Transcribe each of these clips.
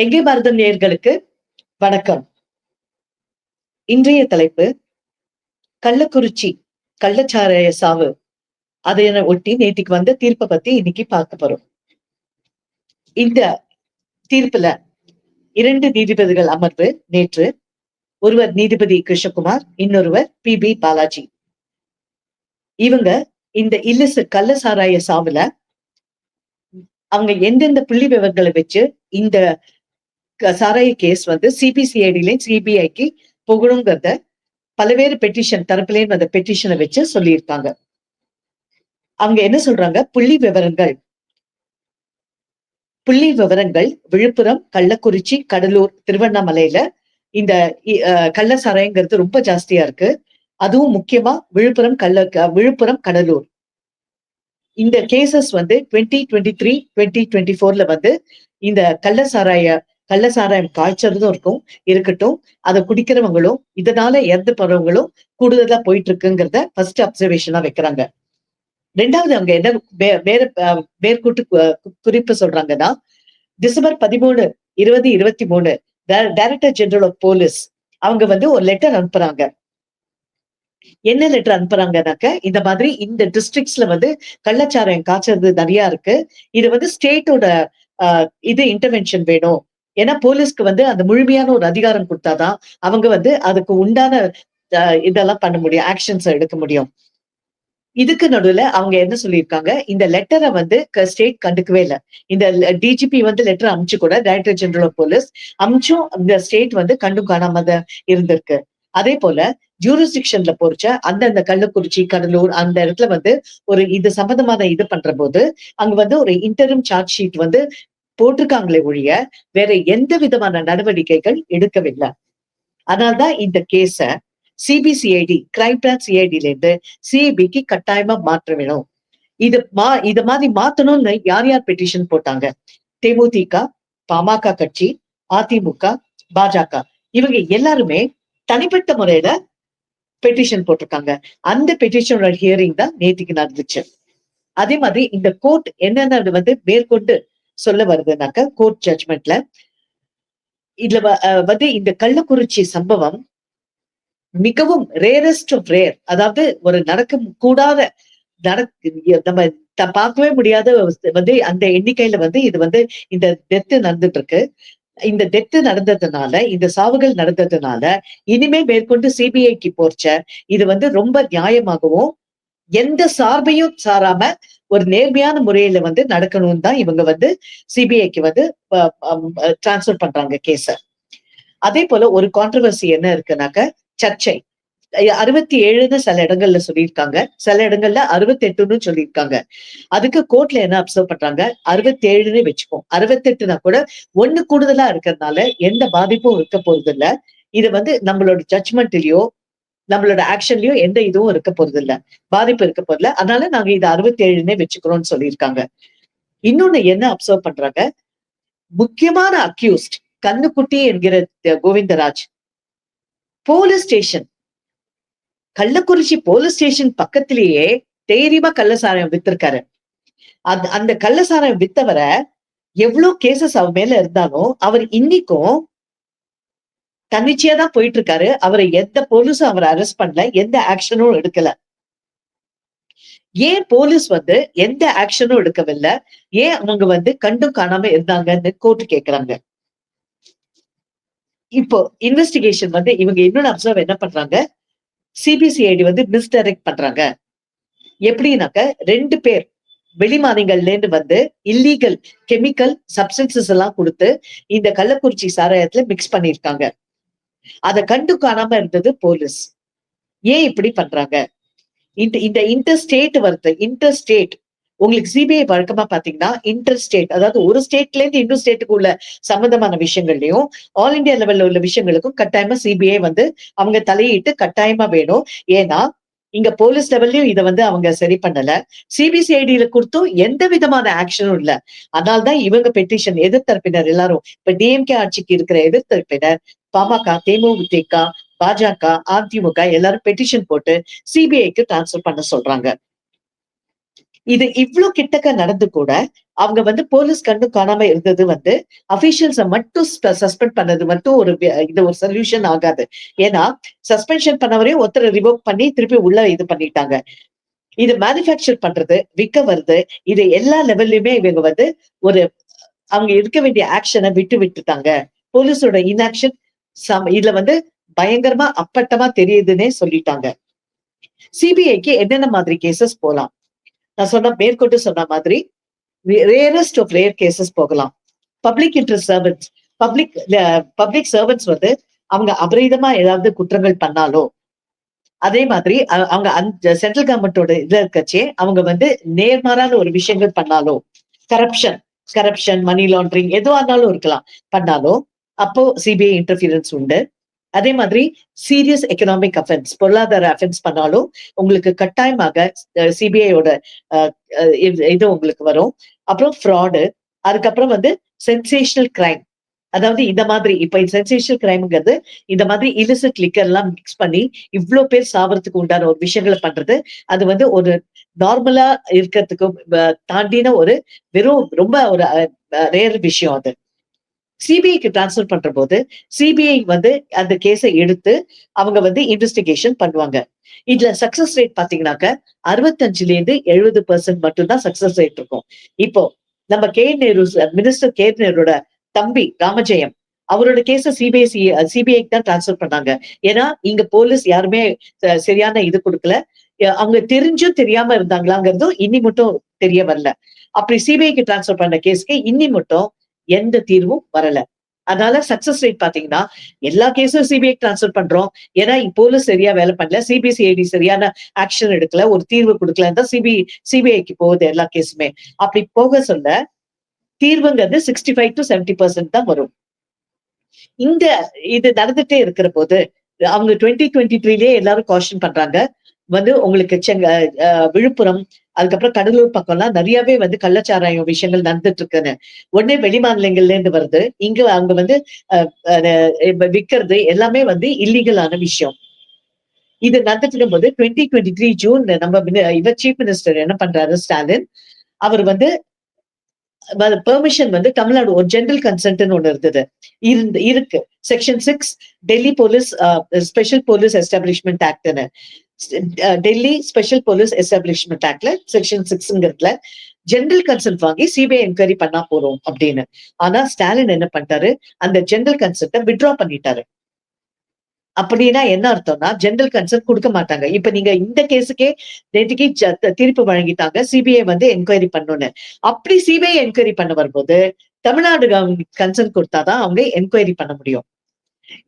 எங்கே பாரதம் நேயர்களுக்கு வணக்கம். இன்றைய தலைப்பு கள்ளக்குறிச்சி கள்ளச்சாராய சாவு. அதை ஒட்டி நேற்றுக்கு வந்த தீர்ப்பை பத்தி இன்னைக்கு பார்க்க போறோம். இந்த தீர்ப்புல இரண்டு நீதிபதிகள் அமர்வு நேற்று ஒருவர் நீதிபதி கிருஷ்ணகுமார் இன்னொருவர் பி பி பாலாஜி. இவங்க இந்த இல்லசு கள்ளசாராய சாவுல அவங்க எந்தெந்த புள்ளி விவரங்களை வச்சு இந்த சாராய கேஸ் வந்து சிபிசிஐடிலையும் சிபிஐக்கு புகழுங்கிறத பல்வேறு பெட்டிஷன் தரப்புலேயும் அந்த பெட்டிஷனை வச்சு சொல்லியிருக்காங்க. அவங்க என்ன சொல்றாங்க? புள்ளி விவரங்கள். புள்ளி விவரங்கள் விழுப்புரம் கள்ளக்குறிச்சி கடலூர் திருவண்ணாமலையில இந்த கள்ள சாராயங்கிறது ரொம்ப ஜாஸ்தியா இருக்கு. அதுவும் முக்கியமா விழுப்புரம் கள்ள க- விழுப்புரம் கடலூர். இந்த கேசஸ் வந்து twenty twenty three twenty twenty ஃபோர்ல வந்து இந்த கள்ள சாராய கள்ள சாராயம் காய்ச்சறதும் இருக்கும் இருக்கட்டும். அதை குடிக்கிறவங்களும் இதனால இறந்து போறவங்களும் கூடுதலா போயிட்டு இருக்குங்கிறத ஃபர்ஸ்ட் அப்சர்வேஷனா வைக்கிறாங்க. ரெண்டாவது அவங்க என்ன வேற மேற்கூட்டு குறிப்பு சொல்றாங்கன்னா டிசம்பர் பதிமூணு இருபது இருபத்தி மூணு டைரக்டர் ஜெனரல் ஆஃப் போலீஸ் அவங்க வந்து ஒரு லெட்டர் அனுப்புறாங்க. என்ன லெட்டர் அனுப்புறாங்கனாக்க இந்த மாதிரி இந்த டிஸ்ட்ரிக்ட்ஸ்ல வந்து கள்ளச்சாராயம் காய்ச்சறது நிறைய இருக்கு. இது வந்து ஸ்டேட்டோட இது இன்டர்வென்ஷன் வேணும். ஏன்னா போலீஸ்க்கு வந்து அந்த முழுமையான ஒரு அதிகாரம் கொடுத்தாதான் அவங்க வந்து அதுக்கு உண்டான இதெல்லாம் பண்ண முடியும் ஆக்ஷன்ஸ் எடுக்க முடியும். இதுக்கு நடுவுல அவங்க என்ன சொல்லியிருக்காங்க? இந்த லெட்டரை வந்து ஸ்டேட் கண்டுக்கவே இல்லை. இந்த டிஜிபி வந்து லெட்டர் அமிச்சு கூட டைரக்டர் ஜெனரல் ஆஃப் போலீஸ் அமிச்சும் இந்த ஸ்டேட் வந்து கண்டும் காணாம இருந்திருக்கு. அதே போல ஜூரிஸ்டிக்ஷன்ல பொறிச்ச அந்தந்த கள்ளக்குறிச்சி கடலூர் அந்த இடத்துல வந்து ஒரு இது சம்பந்தமான இது பண்ற போது அங்க வந்து ஒரு இன்டரும் சார்ஜ் ஷீட் வந்து போட்டிருக்காங்களே ஒழிய வேற எந்த விதமான நடவடிக்கைகள் எடுக்கவில்லை. அதனால்தான் இந்த கேஸ சிபிசிஐடி கிரைம் பிரான்ச் சிஐடில இருந்து சிபிக்கு கட்டாயமா மாற்ற வேணும். இது மா இது மாதிரி மாத்தணும்னு யார் யார் பெட்டிஷன் போட்டாங்க? தேமுதிக பாமக கட்சி அதிமுக பாஜக. இவங்க எல்லாருமே தனிப்பட்ட முறையில பெட்டிஷன் போட்டிருக்காங்க. அந்த பெட்டிஷனோட ஹியரிங் தான் நேத்திக்கு நடந்துச்சு. அதே மாதிரி இந்த கோர்ட் என்னென்ன வந்து மேற்கொண்டு சொல்ல வருதுனாக்க கோர்ட் ஜட்மெண்ட்ல இதுல வ- அஹ் வந்து இந்த கள்ளக்குறிச்சி சம்பவம் மிகவும் ரேரஸ்ட் ஆஃப் ரேர் அதாவது ஒரு நடக்க கூடாத நடக்க நம்ம பார்க்கவே முடியாத வந்து அந்த எண்ணிக்கையில வந்து இது வந்து இந்த டெத்து நடந்துட்டு இருக்கு இந்த டெத்து நடந்ததுனால இந்த சாவுகள் நடந்ததுனால இனிமே மேற்கொண்டு சிபிஐக்கு போர்ச்ச இது வந்து ரொம்ப நியாயமாகவும் எந்த சார்பையும் சாராம ஒரு நேர்மையான முறையில வந்து நடக்கணும்னு தான் இவங்க வந்து சிபிஐக்கு வந்து டிரான்ஸ்ஃபர் பண்றாங்க கேஸ அதே போல ஒரு கான்ட்ரவர்சி என்ன இருக்குனாக்க சர்ச்சை. அறுபத்தி ஏழுன்னு சில இடங்கள்ல சொல்லியிருக்காங்க. சில இடங்கள்ல அறுபத்தி எட்டுன்னு சொல்லியிருக்காங்க. அதுக்கு கோர்ட்ல என்ன அப்சர்வ் பண்றாங்க? அறுபத்தி ஏழுன்னு வச்சுப்போம். அறுபத்தெட்டுனா கூட ஒண்ணு கூடுதலா இருக்கிறதுனால எந்த பாதிப்பும் இருக்க போறது இல்ல இது வந்து நம்மளோட ஜட்மெண்ட்லயோ நம்மளோட ஆக்ஷன்லயும் எந்த இதுவும் இருக்க போறது இல்ல பாதிப்பு இருக்க போறது இல்ல அதனால நாங்க இது அறுபத்தி ஏழுன்னே வச்சுக்கிறோம்னு சொல்லியிருக்காங்க. இன்னொன்னு என்ன அப்சர்வ் பண்றாங்க? முக்கியமான அக்யூஸ்ட் கண்ணுக்குட்டி என்கிற Govindaraj. Police station Kallakurichi police station பக்கத்திலேயே தைரியமா கள்ளசாராயம் வித்திருக்காரு. அந்த அந்த கள்ளசாராயம் வித்தவரை எவ்வளவு கேசஸ் அவர் மேல இருந்தாலும் அவர் இன்னைக்கும் தன்னிச்சையா தான் போயிட்டு இருக்காரு அவரை எந்த போலீஸும் அவரை அரெஸ்ட் பண்ணல. எந்த ஆக்ஷனும் எடுக்கல. ஏன் போலீஸ் வந்து எந்த ஆக்ஷனும் எடுக்கவில்லை? ஏன் அவங்க வந்து கண்டும் காணாம இருந்தாங்கன்னு கோர்ட் கேக்குறாங்க. இப்போ இன்வெஸ்டிகேஷன் வந்து இவங்க இன்னொன்னு அப்சர்வ் என்ன பண்றாங்க? சிபிசிஐடி வந்து மிஸ்டைரக்ட் பண்றாங்க. எப்படின்னாக்க ரெண்டு பேர் வெளிமாநிலங்கள்ல இருந்து வந்து இல்லீகல் கெமிக்கல் சப்ஸ்டன்சஸ் எல்லாம் கொடுத்து இந்த கள்ளக்குறிச்சி சாராயத்துல மிக்ஸ் பண்ணிருக்காங்க அதை கண்டு காணாம இருந்தது போலீஸ். ஏன் இப்படி பண்றாங்க? இந்த இந்த இன்டர் ஸ்டேட் வருது இன்டர் ஸ்டேட் உங்களுக்கு சிபிஐ வழக்கமா பாத்தீங்கன்னா இன்டர் ஸ்டேட் அதாவது ஒரு ஸ்டேட்ல இருந்து இன்னொரு ஸ்டேட்டுக்கு உள்ள சம்பந்தமான விஷயங்கள்லயும் ஆல் இந்தியா லெவல்ல உள்ள விஷயங்களுக்கும் கட்டாயமா சிபிஐ வந்து அவங்க தலையிட்டு கட்டாயமா வேணும். ஏன்னா இங்க போலீஸ் லெவல்லயும் இதை வந்து அவங்க சரி பண்ணல. சிபிசிஐடியில கொடுத்தும் எந்த விதமான ஆக்ஷனும் இல்ல. அதனால்தான் இவங்க பெட்டிஷன் எதிர்த்தரப்பினர் எல்லாரும் இப்ப டிஎம்கே ஆட்சிக்கு இருக்கிற எதிர்த்தரப்பினர் பாமக தேமுதிக பாஜக அதிமுக எல்லாரும் பெட்டிஷன் போட்டு சிபிஐக்கு டிரான்ஸ்பர் பண்ண சொல்றாங்க. இது இவ்ளோ கிட்டக்க நடந்து கூட அவங்க வந்து போலீஸ் கண்டு காணாம இருந்தது வந்து அபிஷியல்ஸ மட்டும் சஸ்பெண்ட் பண்ணது மட்டும் ஒரு இது ஒரு சொல்யூஷன் ஆகாது. ஏன்னா சஸ்பென்ஷன் பண்ணவரையும் ஒருத்தரை ரிவோக் பண்ணி திருப்பி உள்ள இது பண்ணிட்டாங்க. இது மேனுஃபேக்சர் பண்றது விற்க வருது இது எல்லா லெவல்லயுமே இவங்க வந்து ஒரு அவங்க இருக்க வேண்டிய ஆக்ஷனை விட்டு விட்டுட்டாங்க. போலீஸோட இன்ஆக்ஷன் இதுல வந்து பயங்கரமா அப்பட்டமா தெரியுதுன்னே சொல்லிட்டாங்க. சிபிஐக்கு என்னென்ன மாதிரி கேசஸ் போலாம்? நான் சொன்ன மேற்கொண்டு சொன்ன மாதிரி ரேரஸ்ட் ஆஃப் ரேர் கேசஸ் போகலாம். Public interest servants public public servants வந்து அவங்க அபரீதமா ஏதாவது குற்றங்கள் பண்ணாலோ அதே மாதிரி அவங்க அந்த சென்ட்ரல் கவர்மெண்டோட இதுல இருக்கச்சே அவங்க வந்து நேர்மாறான ஒரு விஷயங்கள் பண்ணாலோ கரப்ஷன் கரப்ஷன் மணி லாண்டரிங் எதுவா இருந்தாலும் இருக்கலாம். பண்ணாலும் அப்போ சிபிஐ இன்டர்ஃபியரன்ஸ் உண்டு. அதே மாதிரி சீரியஸ் எக்கனாமிக் அஃபென்ஸ் பொருளாதார அஃபென்ஸ் பண்ணாலும் உங்களுக்கு கட்டாயமாக சிபிஐயோட இது உங்களுக்கு வரும். அப்புறம் ஃப்ராடு அதுக்கப்புறம் வந்து சென்சேஷனல் கிரைம் அதாவது இந்த மாதிரி இப்ப சென்சேஷனல் கிரைம்ங்கிறது இந்த மாதிரி இலிசிட் லிக்கர் எல்லாம் மிக்ஸ் பண்ணி இவ்ளோ பேர் சாவறதுக்கு உண்டான ஒரு விஷயங்களை பண்றது. அது வந்து ஒரு நார்மலா இருக்கிறதுக்கு தாண்டின ஒரு வெறும் ரொம்ப ஒரு ரேர் விஷயம் அது. சிபிஐக்கு டிரான்ஸ்ஃபர் பண்ற போது சிபிஐ வந்து அந்த கேஸை எடுத்து அவங்க வந்து இன்வெஸ்டிகேஷன் பண்ணுவாங்க. இதுல சக்சஸ் ரேட் பாத்தீங்கன்னாக்க அறுபத்தஞ்சுல இருந்து எழுபது பர்சன்ட் மட்டும்தான் சக்சஸ் ரேட் இருக்கும். இப்போ நம்ம கே. Nehru minister K. நேருட தம்பி ராமஜெயம் அவரோட கேஸ சிபிஐசி சிபிஐக்கு தான் டிரான்ஸ்ஃபர் பண்ணாங்க. ஏன்னா இங்க போலீஸ் யாருமே சரியான இது கொடுக்கல. அவங்க தெரிஞ்சும் தெரியாம இருந்தாங்களாங்கிறதும் இன்னி மட்டும் தெரிய வரல. அப்படி சிபிஐக்கு டிரான்ஸ்ஃபர் பண்ண கேஸ்க்கு இன்னி மட்டும் எந்த தீர்வும் வரல. அதனால சக்சஸ் ரேட் பாத்தீங்கன்னா எல்லா கேஸும் சிபிஐ டிரான்ஸ்ஃபர் பண்றோம். ஏன்னா போலீஸ் சரியா வேலை பண்ணல. சிபிசிஐடி சரியான ஆக்ஷன் எடுக்கல. ஒரு தீர்வு கொடுக்கல தான் சிபி சிபிஐக்கு போகுது எல்லா கேஸுமே அப்படி போக சொல்ல தீர்வுங்கிறது sixty five to seventy percent தான் வரும். இந்த இது நடந்துட்டே இருக்கிற போது அவங்க டுவெண்ட்டி டுவெண்ட்டி த்ரீலயே எல்லாரும் காஷன் பண்றாங்க. வந்து உங்களுக்கு செங்க அஹ், விழுப்புரம் அதுக்கப்புறம் கடலூர் பக்கம் எல்லாம் நிறையவே வந்து கள்ளச்சாராயம் விஷயங்கள் நடந்துட்டு இருக்குன்னு உடனே வெளிமாநிலங்கள்ல இருந்து வருது. இங்க அவங்க வந்து விற்கிறது விக்கிறது எல்லாமே வந்து இல்லீகலான விஷயம். இது நடந்துட்டு இருக்கும்போது டுவெண்ட்டி டுவெண்ட்டி த்ரீ ஜூன் நம்ம இவர் சீஃப் மினிஸ்டர் என்ன பண்றாரு ஸ்டாலின். அவர் வந்து பெர்மிஷன் வந்து தமிழ்நாடு ஒரு ஜென்ரல் கன்சென்ட்னு ஒண்ணு இருந்தது. இருந்து இருக்கு. Section six Delhi police special police establishment ஆக்ட்னு Delhi special police establishment ஆக்ட்ல செக்ஷன் சிக்ஸ்ங்கிறதுல ஜெனரல் கன்சல்ட் வாங்கி சிபிஐ என்கொயரி பண்ணா போறோம் அப்படின்னு. ஆனா ஸ்டாலின் என்ன பண்ணிட்டாரு? அந்த ஜெனரல் கன்சல்ட்டை வித்ட்ரா பண்ணிட்டாரு. அப்படின்னா என்ன அர்த்தம்னா ஜெனரல் கன்சென்ட் கொடுக்க மாட்டாங்க. இப்ப நீங்க இந்த கேஸுக்கே நேற்றுக்கு தீர்ப்பு வழங்கிட்டாங்க சிபிஐ வந்து என்கொயரி பண்ணணும்னு அப்படி சிபிஐ என்கொயரி பண்ண வரும்போது தமிழ்நாடு கன்சென்ட் கொடுத்தாதான் அவங்க என்கொயரி பண்ண முடியும்.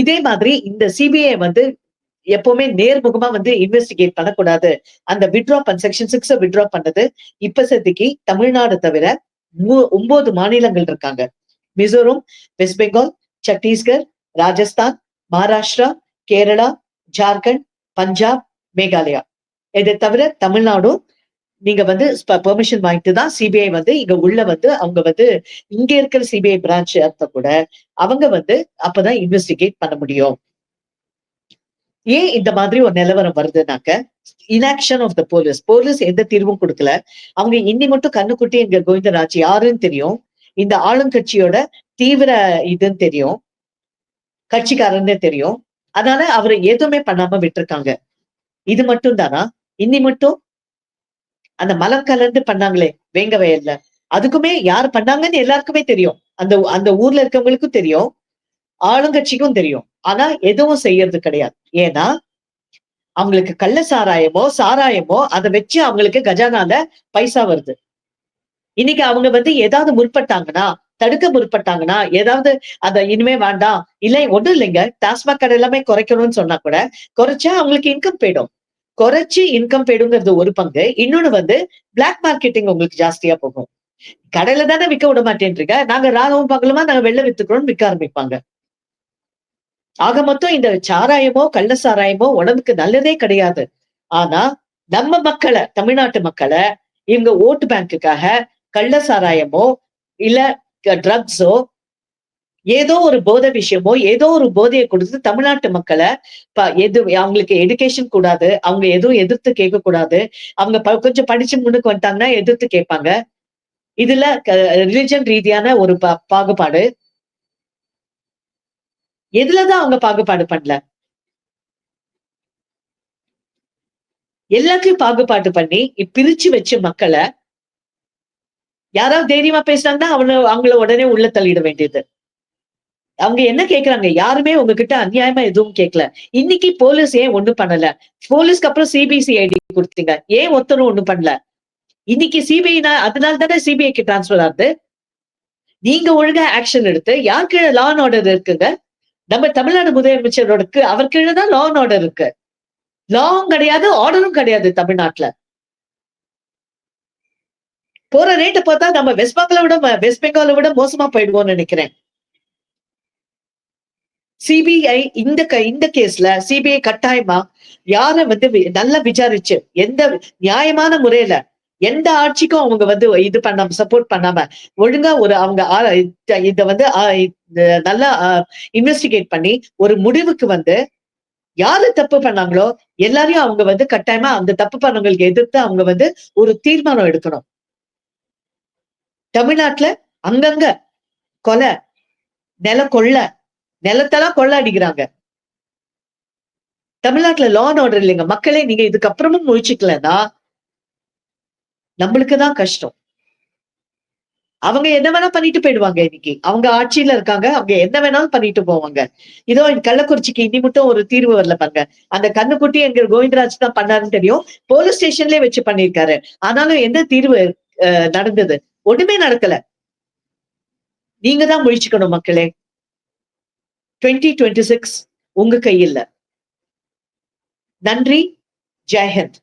இதே மாதிரி இந்த சிபிஐ வந்து எப்பவுமே நேர்முகமா வந்து இன்வெஸ்டிகேட் பண்ணக்கூடாது. அந்த விட்ரா பண் செக்ஷன் சிக்ஸ விட்ரா பண்ணது இப்ப சத்திக்கு தமிழ்நாடு தவிர மூ- ஒன்பது மாநிலங்கள் இருக்காங்க. மிசோரம் வெஸ்ட் பெங்கால் சத்தீஸ்கர் ராஜஸ்தான் மகாராஷ்டிரா கேரளா ஜார்க்கண்ட் பஞ்சாப் மேகாலயா. இதை தவிர தமிழ்நாடும் நீங்க வந்து பெர்மிஷன் வாங்கிட்டு தான் சிபிஐ வந்து இங்க உள்ள வந்து அவங்க வந்து இங்க இருக்கிற சிபிஐ பிரான்ச் கூட அவங்க வந்து அப்பதான் இன்வெஸ்டிகேட் பண்ண முடியும். ஏன் இந்த மாதிரி ஒரு நிலவரம் வருதுனாக்க inaction of the police police எந்த தீர்வும் கொடுக்கல. அவங்க இன்னி மட்டும் கண்ணுக்குட்டி எங்க கோவிந்தராஜ் யாருன்னு தெரியும். இந்த ஆளுங்கட்சியோட தீவிர இதுன்னு தெரியும். கட்சிக்காரன்னு தெரியும். அதனால அவரை எதுவுமே பண்ணாம விட்டுருக்காங்க. இது மட்டும் தானா? இன்னி மட்டும்? அந்த மலம் கலந்து பண்ணாங்களே வேங்க வயல்ல அதுக்குமே யார் பண்ணாங்கன்னு எல்லாருக்குமே தெரியும். அந்த அந்த ஊர்ல இருக்கவங்களுக்கும் தெரியும். ஆளுங்கட்சிக்கும் தெரியும். ஆனா எதுவும் செய்யறது கிடையாது. ஏன்னா அவங்களுக்கு கள்ள சாராயமோ சாராயமோ அதை வச்சு அவங்களுக்கு கஜானால பைசா வருது. இன்னைக்கு அவங்க வந்து ஏதாவது முற்பட்டாங்கன்னா தடுக்க முற்பட்டாங்கன்னா ஏதாவது அத இனிமே வேண்டாம். இல்லை ஒண்ணும் இல்லைங்க. டாஸ்மாக் கடை எல்லாமே குறைக்கணும்னு சொன்னா கூட குறைச்சா அவங்களுக்கு இன்கம் போயிடும். குறைச்சு இன்கம் போயிடுங்கிறது ஒரு பங்கு. இன்னொன்னு வந்து பிளாக் மார்க்கெட்டிங் உங்களுக்கு ஜாஸ்தியா போகும். கடையில தானே விற்க விட மாட்டேன்றீங்க. நாங்க ராகவும் பகலுமா நாங்க வெளில வித்துக்கிறோம்னு விற்க ஆரம்பிப்பாங்க. ஆக மொத்தம் இந்த சாராயமோ கள்ள சாராயமோ உடம்புக்கு நல்லதே கிடையாது. ஆனா நம்ம மக்களை தமிழ்நாட்டு மக்களை இவங்க ஓட்டு பேங்க்குக்காக கள்ள சாராயமோ இல்ல ட்ரக்ஸோ ஏதோ ஒரு போதை விஷயமோ ஏதோ ஒரு போதையை கொடுத்து தமிழ்நாட்டு மக்களை எது அவங்களுக்கு எடுகேஷன் கூடாது அவங்க எதுவும் எதிர்த்து கேட்க கூடாது அவங்க ப- கொஞ்சம் படிச்சு முன்னுக்கு வந்துட்டாங்கன்னா எதிர்த்து கேட்பாங்க. இதுல ரிலிஜன் ரீதியான ஒரு பாகுபாடு எதுலதான் அவங்க பாகுபாடு பண்ணல? எல்லாத்தையும் பாகுபாடு பண்ணி பிரிச்சு வச்சு மக்களை யாராவது தைரியமா பேசுறாங்கன்னா அவன அவங்கள உடனே உள்ள தள்ளிட வேண்டியது. அவங்க என்ன கேக்குறாங்க? யாருமே உங்ககிட்ட அநியாயமா எதுவும் கேட்கல இன்னைக்கு போலீஸ் ஏன் ஒண்ணும் பண்ணல? போலீஸ்க்கு அப்புறம் சிபிசிஐடி கொடுத்தீங்க. ஏன் ஒருத்தரும் ஒண்ணும் பண்ணல? இன்னைக்கு சிபிஐ அதனால தானே சிபிஐக்கு டிரான்ஸ்பர் ஆகுது? நீங்க ஒழுங்கா ஆக்ஷன் எடுத்து யார் கீழே லா அண்ட் ஆர்டர் இருக்குங்க? நம்ம தமிழ்நாடு முதலமைச்சரோடக்கு அவர் கீழே தான் லா அண்ட் ஆர்டர் இருக்கு லாவும் கிடையாது ஆர்டரும் கிடையாது தமிழ்நாட்டுல. போற ரேட்டை பார்த்தா நம்ம வெஸ்ட் பெங்கால விட வெஸ்ட் பெங்கால விட மோசமா போயிடுவோம்னு நினைக்கிறேன். சிபிஐ இந்த க- இந்த கேஸ்ல சிபிஐ கட்டாயமா யார வந்து நல்லா விசாரிச்சு எந்த நியாயமான முறையில எந்த ஆட்சிக்கும் அவங்க வந்து இது பண்ணாம சப்போர்ட் பண்ணாம ஒழுங்கா ஒரு அவங்க ஆ- இத- இத வந்து நல்லா இன்வெஸ்டிகேட் பண்ணி ஒரு முடிவுக்கு வந்து யாரு தப்பு பண்ணாங்களோ எல்லாரையும் அவங்க வந்து கட்டாயமா அந்த தப்பு பண்ணவங்களுக்கு எதிர்த்து அவங்க வந்து ஒரு தீர்மானம் எடுக்கணும். தமிழ்நாட்டுல அங்கங்க கொலை நில கொள்ள நிலத்தெல்லாம் கொள்ள அடிக்கிறாங்க தமிழ்நாட்டுல லா அண்ட் ஆர்டர் இல்லைங்க. மக்களே நீங்க இதுக்கப்புறமும் முயற்சிக்கலன்னா நம்மளுக்கு தான் கஷ்டம். அவங்க என்ன வேணா பண்ணிட்டு போயிடுவாங்க இன்னைக்கு. அவங்க ஆட்சியில இருக்காங்க அவங்க என்ன வேணாலும் பண்ணிட்டு போவாங்க. இதோ இந்த கள்ளக்குறிச்சிக்கு இனி மட்டும் ஒரு தீர்வு வரல பாருங்க. அந்த கண்ணுக்குட்டி எங்க கோவிந்தராஜ் தான் பண்ணாருன்னு தெரியும். போலீஸ் ஸ்டேஷன்லயே வச்சு பண்ணிருக்காரு ஆனாலும் எந்த தீர்வு அஹ், நடந்தது? ஒண்ணுமே நடக்கல. நீங்க தான் முழிச்சுக்கணும் மக்களே. டுவெண்ட்டி டுவெண்ட்டி சிக்ஸ் உங்க கையில். நன்றி. ஜெயஹந்த்